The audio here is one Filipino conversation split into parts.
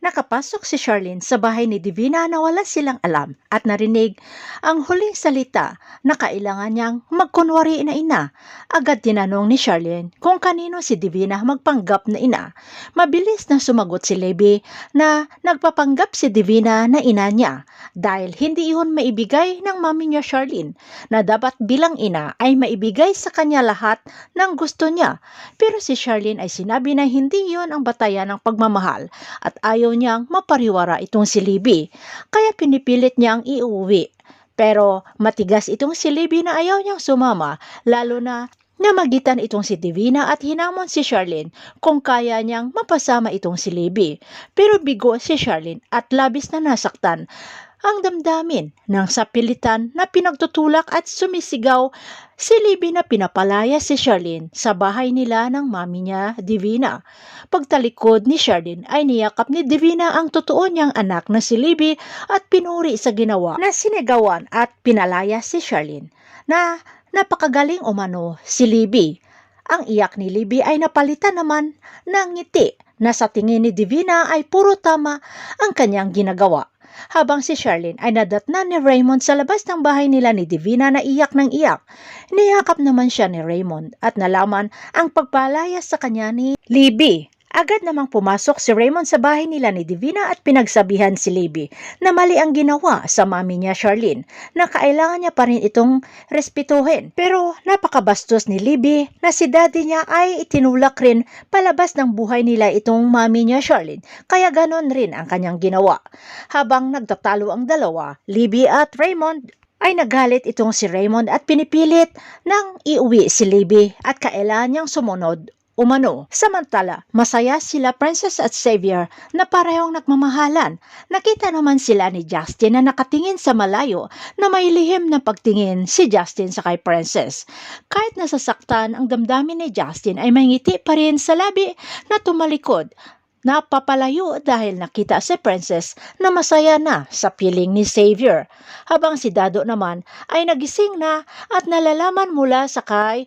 Nakapasok si Charlene sa bahay ni Divina na wala silang alam at narinig ang huling salita na kailangan niyang magkunwari na ina. Agad tinanong ni Charlene kung kanino si Divina magpanggap na ina. Mabilis na sumagot si Levi na nagpapanggap si Divina na ina niya dahil hindi iyon maibigay ng mami niya Charlene na dapat bilang ina ay maibigay sa kanya lahat ng gusto niya. Pero si Charlene ay sinabi na hindi iyon ang batayan ng pagmamahal at ayaw niyang mapariwara itong si Libby. Kaya pinipilit niyang iuwi. Pero matigas itong si Libby na ayaw niyang sumama lalo na namagitan itong si Divina at hinamon si Charlene kung kaya niyang mapasama itong si Libby. Pero bigo si Charlene at labis na nasaktan ang damdamin ng sapilitan na pinagtutulak at sumisigaw si Libby na pinapalaya si Charlene sa bahay nila ng mami niya, Divina. Pagtalikod ni Charlene ay niyakap ni Divina ang totoo niyang anak na si Libby at pinuri sa ginawa na sinigawan at pinalaya si Charlene na napakagaling umano si Libby. Ang iyak ni Libby ay napalitan naman ng ngiti na sa tingin ni Divina ay puro tama ang kanyang ginagawa habang si Charlene ay nadatnan ni Raymond sa labas ng bahay nila ni Divina na iyak ng iyak. Niyakap naman siya ni Raymond at nalaman ang pagpalaya sa kanya ni Libby. Agad namang pumasok si Raymond sa bahay nila ni Divina at pinagsabihan si Libby na mali ang ginawa sa mami niya Charlene na kailangan niya pa rin itong respetuhin. Pero napakabastos ni Libby na si daddy niya ay itinulak rin palabas ng buhay nila itong mami niya Charlene kaya ganon rin ang kanyang ginawa. Habang nagtatalo ang dalawa, Libby at Raymond ay nagalit itong si Raymond at pinipilit nang iuwi si Libby at kailangan niyang sumunod umano. Samantala, masaya sila Princess at Xavier na parehong nagmamahalan. Nakita naman sila ni Justin na nakatingin sa malayo na may lihim na pagtingin si Justin sa kay Princess. Kahit nasasaktan ang damdamin ni Justin ay may ngiti pa rin sa labi na tumalikod Napapalayo dahil nakita si Princess na masaya na sa piling ni Xavier, habang si Dado naman ay nagising na at nalalaman mula sa kay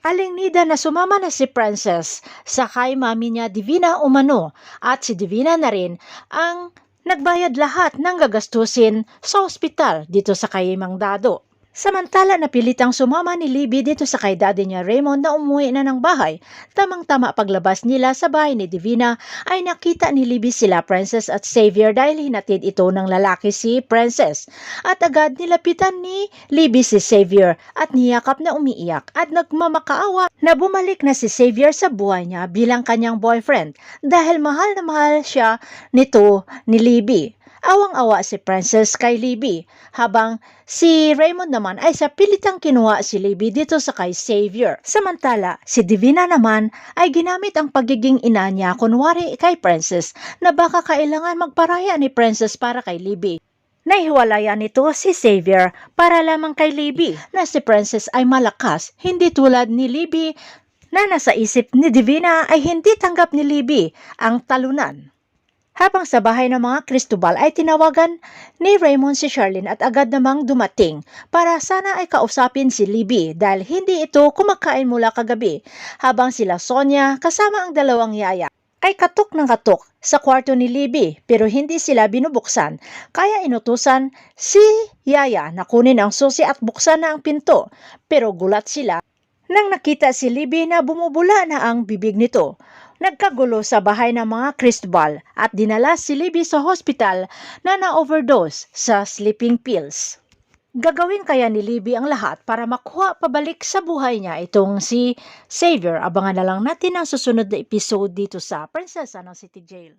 Aling Nida na sumama na si Princess sa kay mami niya Divina umano at si Divina na rin ang nagbayad lahat ng gagastusin sa ospital dito sa kay Mang Dado. Samantala napilitang sumama ni Libby dito sa kay niya Raymond na umuwi na ng bahay. Tamang-tama paglabas nila sa bahay ni Divina ay nakita ni Libby sila Princess at Xavier dahil hinatid ito ng lalaki si Princess. At agad nilapitan ni Libby si Xavier at niyakap na umiiyak at nagmamakaawa na bumalik na si Xavier sa buhay niya bilang kanyang boyfriend dahil mahal na mahal siya nito ni Libby. Awang-awa si Princess kay Libby, habang si Raymond naman ay sa pilitang kinuha si Libby dito sa kay Xavier. Samantala, si Divina naman ay ginamit ang pagiging ina niya kunwari kay Princess na baka kailangan magparaya ni Princess para kay Libby. Nahiwalayan nito si Xavier para lamang kay Libby na si Princess ay malakas, hindi tulad ni Libby na nasa isip ni Divina ay hindi tanggap ni Libby ang talunan. Habang sa bahay ng mga Cristobal ay tinawagan ni Raymond si Charlene at agad namang dumating para sana ay kausapin si Libby dahil hindi ito kumakain mula kagabi. Habang sila Sonia kasama ang dalawang yaya ay katok ng katok sa kwarto ni Libby pero hindi sila binubuksan. Kaya inutusan si Yaya na kunin ang susi at buksan na ang pinto. Pero gulat sila nang nakita si Libby na bumubula na ang bibig nito nagkagulo sa bahay ng mga Cristobal at dinala si Libby sa hospital na na-overdose sa sleeping pills. Gagawin kaya ni Libby ang lahat para makuha pabalik sa buhay niya itong si Xavier. Abangan na lang natin ang susunod na episode dito sa Prinsesa ng City Jail.